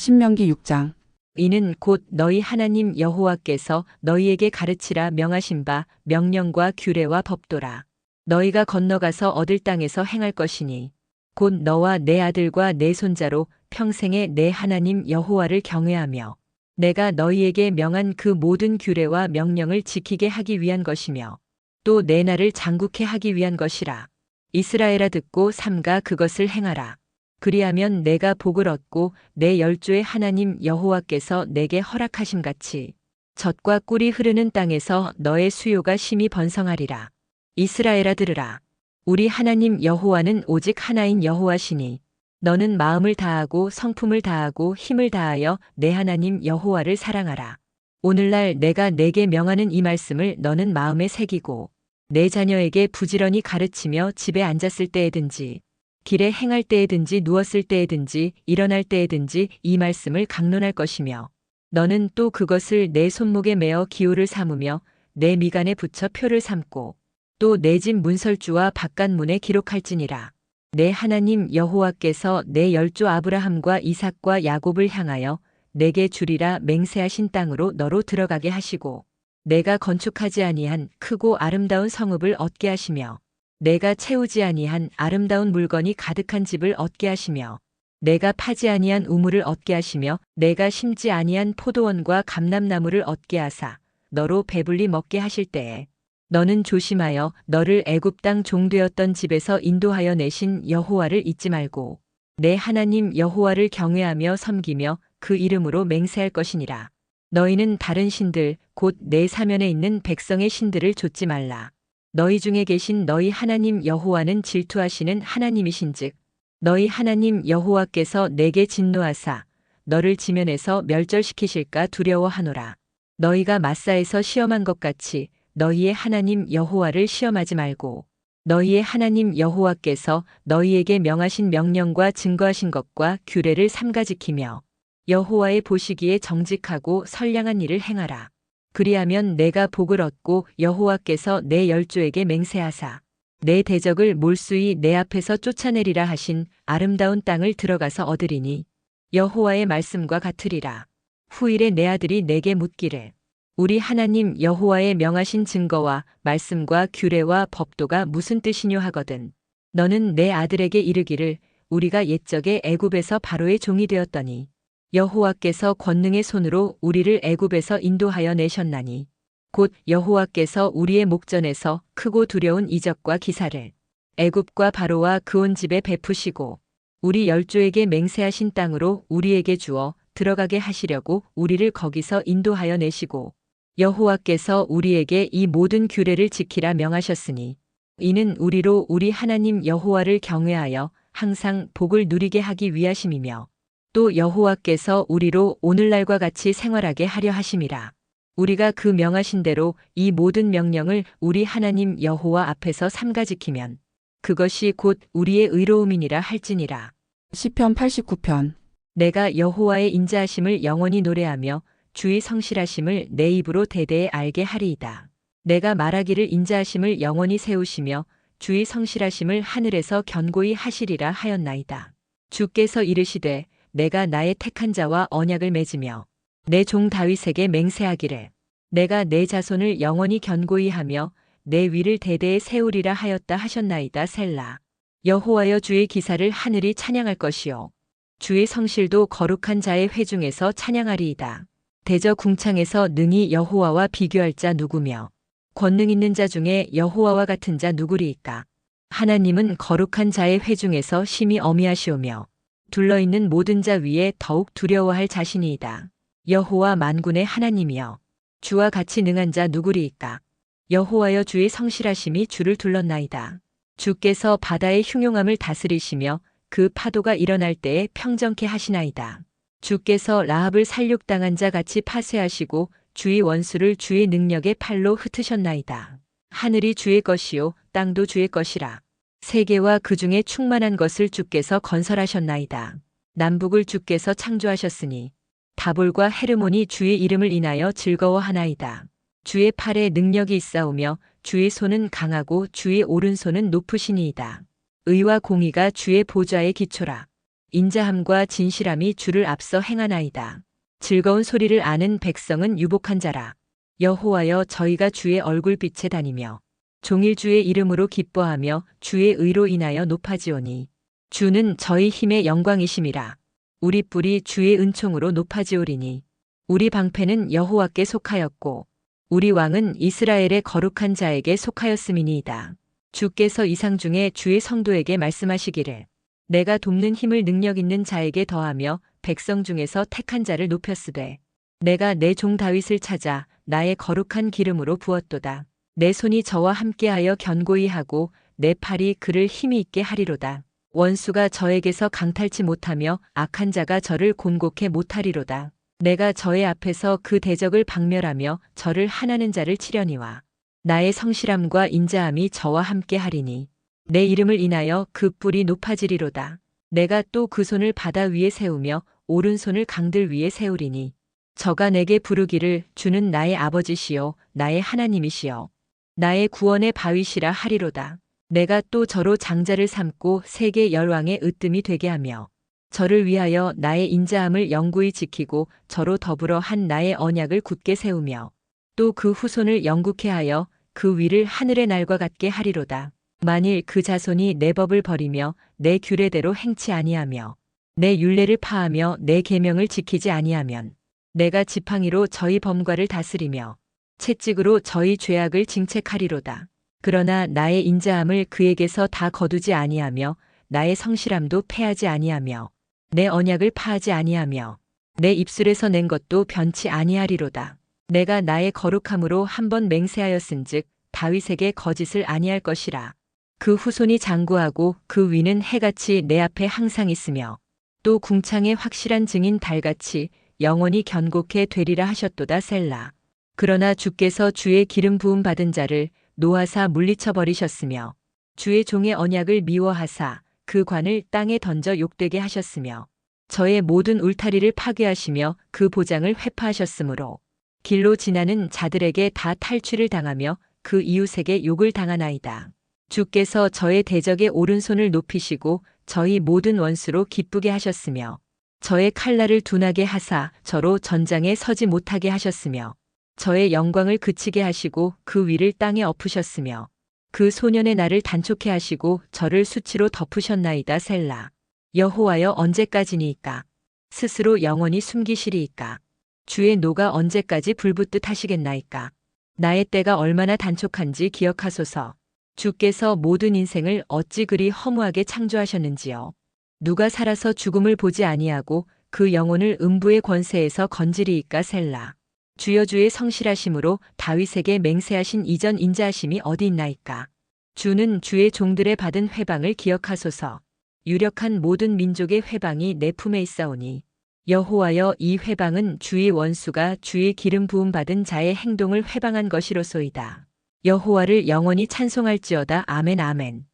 신명기 6장 이는 곧 너희 하나님 여호와께서 너희에게 가르치라 명하신 바 명령과 규례와 법도라. 너희가 건너가서 얻을 땅에서 행할 것이니 곧 너와 내 아들과 내 손자로 평생에 내 하나님 여호와를 경외하며 내가 너희에게 명한 그 모든 규례와 명령을 지키게 하기 위한 것이며 또내 날을 장국해 하기 위한 것이라. 이스라엘아 듣고 삼가 그것을 행하라. 그리하면 내가 복을 얻고 내 열조의 하나님 여호와께서 내게 허락하심 같이 젖과 꿀이 흐르는 땅에서 너의 수요가 심히 번성하리라. 이스라엘아 들으라. 우리 하나님 여호와는 오직 하나인 여호와시니 너는 마음을 다하고 성품을 다하고 힘을 다하여 내 하나님 여호와를 사랑하라. 오늘날 내가 내게 명하는 이 말씀을 너는 마음에 새기고 내 자녀에게 부지런히 가르치며 집에 앉았을 때에든지 길에 행할 때에든지 누웠을 때에든지 일어날 때에든지 이 말씀을 강론할 것이며 너는 또 그것을 내 손목에 메어 기호를 삼으며 내 미간에 붙여 표를 삼고 또 내 집 문설주와 바깥문에 기록할지니라. 내 하나님 여호와께서 내 열조 아브라함과 이삭과 야곱을 향하여 내게 주리라 맹세하신 땅으로 너로 들어가게 하시고 내가 건축하지 아니한 크고 아름다운 성읍을 얻게 하시며 내가 채우지 아니한 아름다운 물건이 가득한 집을 얻게 하시며 내가 파지 아니한 우물을 얻게 하시며 내가 심지 아니한 포도원과 감람나무를 얻게 하사 너로 배불리 먹게 하실 때에 너는 조심하여 너를 애굽 땅 종되었던 집에서 인도하여 내신 여호와를 잊지 말고 내 하나님 여호와를 경외하며 섬기며 그 이름으로 맹세할 것이니라. 너희는 다른 신들 곧 내 사면에 있는 백성의 신들을 좇지 말라 너희 중에 계신 너희 하나님 여호와는 질투하시는 하나님이신즉 너희 하나님 여호와께서 내게 진노하사 너를 지면에서 멸절시키실까 두려워하노라 너희가 마사에서 시험한 것 같이 너희의 하나님 여호와를 시험하지 말고 너희의 하나님 여호와께서 너희에게 명하신 명령과 증거하신 것과 규례를 삼가 지키며 여호와의 보시기에 정직하고 선량한 일을 행하라. 그리하면 내가 복을 얻고 여호와께서 내 열조에게 맹세하사 내 대적을 몰수히 내 앞에서 쫓아내리라 하신 아름다운 땅을 들어가서 얻으리니 여호와의 말씀과 같으리라. 후일에 내 아들이 내게 묻기를 우리 하나님 여호와의 명하신 증거와 말씀과 규례와 법도가 무슨 뜻이뇨 하거든. 너는 내 아들에게 이르기를 우리가 옛적에 애굽에서 바로의 종이 되었더니 여호와께서 권능의 손으로 우리를 애굽에서 인도하여 내셨나니 곧 여호와께서 우리의 목전에서 크고 두려운 이적과 기사를 애굽과 바로와 그 온 집에 베푸시고 우리 열조에게 맹세하신 땅으로 우리에게 주어 들어가게 하시려고 우리를 거기서 인도하여 내시고 여호와께서 우리에게 이 모든 규례를 지키라 명하셨으니 이는 우리로 우리 하나님 여호와를 경외하여 항상 복을 누리게 하기 위하심이며 또 여호와께서 우리로 오늘날과 같이 생활하게 하려 하심이라. 우리가 그 명하신 대로 이 모든 명령을 우리 하나님 여호와 앞에서 삼가 지키면 그것이 곧 우리의 의로움이니라 할지니라. 시편 89편 내가 여호와의 인자하심을 영원히 노래하며 주의 성실하심을 내 입으로 대대에 알게 하리이다. 내가 말하기를 인자하심을 영원히 세우시며 주의 성실하심을 하늘에서 견고히 하시리라 하였나이다. 주께서 이르시되 내가 나의 택한 자와 언약을 맺으며 내 종 다윗에게 맹세하기를 내가 내 자손을 영원히 견고히 하며 내 위를 대대에 세우리라 하였다 하셨나이다 셀라. 여호와여 주의 기사를 하늘이 찬양할 것이요 주의 성실도 거룩한 자의 회중에서 찬양하리이다. 대저 궁창에서 능히 여호와와 비교할 자 누구며 권능 있는 자 중에 여호와와 같은 자 누구리이까? 하나님은 거룩한 자의 회중에서 심히 어미하시오며 둘러있는 모든 자 위에 더욱 두려워할 자신이이다. 여호와 만군의 하나님이여 주와 같이 능한 자 누구리이까? 여호와여 주의 성실하심이 주를 둘렀나이다. 주께서 바다의 흉용함을 다스리시며 그 파도가 일어날 때에 평정케 하시나이다. 주께서 라합을 살육당한 자 같이 파쇄하시고 주의 원수를 주의 능력의 팔로 흩으셨나이다. 하늘이 주의 것이요 땅도 주의 것이라. 세계와 그 중에 충만한 것을 주께서 건설하셨나이다. 남북을 주께서 창조하셨으니 다볼과 헤르몬이 주의 이름을 인하여 즐거워하나이다. 주의 팔에 능력이 있사오며 주의 손은 강하고 주의 오른손은 높으시니이다. 의와 공의가 주의 보좌의 기초라. 인자함과 진실함이 주를 앞서 행하나이다. 즐거운 소리를 아는 백성은 유복한 자라. 여호와여 저희가 주의 얼굴빛에 다니며 종일 주의 이름으로 기뻐하며 주의 의로 인하여 높아지오니 주는 저희 힘의 영광이심이라. 우리 뿔이 주의 은총으로 높아지오리니 우리 방패는 여호와께 속하였고 우리 왕은 이스라엘의 거룩한 자에게 속하였음이니이다. 주께서 이상 중에 주의 성도에게 말씀하시기를 내가 돕는 힘을 능력 있는 자에게 더하며 백성 중에서 택한 자를 높였으되 내가 내 종 다윗을 찾아 나의 거룩한 기름으로 부었도다. 내 손이 저와 함께하여 견고히 하고 내 팔이 그를 힘이 있게 하리로다. 원수가 저에게서 강탈치 못하며 악한 자가 저를 곤곡해 못하리로다. 내가 저의 앞에서 그 대적을 박멸하며 저를 하나는 자를 치려니와 나의 성실함과 인자함이 저와 함께 하리니 내 이름을 인하여 그 뿔이 높아지리로다. 내가 또 그 손을 바다 위에 세우며 오른손을 강들 위에 세우리니 저가 내게 부르기를 주는 나의 아버지시요 나의 하나님이시요 나의 구원의 바위시라 하리로다. 내가 또 저로 장자를 삼고 세계 열왕의 으뜸이 되게 하며 저를 위하여 나의 인자함을 영구히 지키고 저로 더불어 한 나의 언약을 굳게 세우며 또 그 후손을 영국해 하여 그 위를 하늘의 날과 같게 하리로다. 만일 그 자손이 내 법을 버리며 내 규례대로 행치 아니하며 내 율례를 파하며 내 계명을 지키지 아니하면 내가 지팡이로 저희 범과를 다스리며 채찍으로 저희 죄악을 징책하리로다. 그러나 나의 인자함을 그에게서 다 거두지 아니하며 나의 성실함도 패하지 아니하며 내 언약을 파하지 아니하며 내 입술에서 낸 것도 변치 아니하리로다. 내가 나의 거룩함으로 한번 맹세하였은즉 다윗에게 거짓을 아니할 것이라. 그 후손이 장구하고 그 위는 해같이 내 앞에 항상 있으며 또 궁창의 확실한 증인 달같이 영원히 견고케 되리라 하셨도다 셀라. 그러나 주께서 주의 기름 부음 받은 자를 노하사 물리쳐 버리셨으며 주의 종의 언약을 미워하사 그 관을 땅에 던져 욕되게 하셨으며 저의 모든 울타리를 파괴하시며 그 보장을 회파하셨으므로 길로 지나는 자들에게 다 탈취를 당하며 그 이웃에게 욕을 당하나이다. 주께서 저의 대적의 오른손을 높이시고 저희 모든 원수로 기쁘게 하셨으며 저의 칼날을 둔하게 하사 저로 전장에 서지 못하게 하셨으며 저의 영광을 그치게 하시고 그 위를 땅에 엎으셨으며 그 소년의 날을 단촉해 하시고 저를 수치로 덮으셨나이다 셀라. 여호와여 언제까지니이까? 스스로 영원히 숨기시리이까? 주의 노가 언제까지 불붙듯 하시겠나이까? 나의 때가 얼마나 단촉한지 기억하소서. 주께서 모든 인생을 어찌 그리 허무하게 창조하셨는지요. 누가 살아서 죽음을 보지 아니하고 그 영혼을 음부의 권세에서 건지리이까 셀라. 주여 주의 성실하심으로 다윗에게 맹세하신 이전 인자하심이 어디 있나이까. 주는 주의 종들의 받은 회방을 기억하소서. 유력한 모든 민족의 회방이 내 품에 있사오니 여호와여 이 회방은 주의 원수가 주의 기름 부음 받은 자의 행동을 회방한 것이로소이다. 여호와를 영원히 찬송할지어다 아멘 아멘.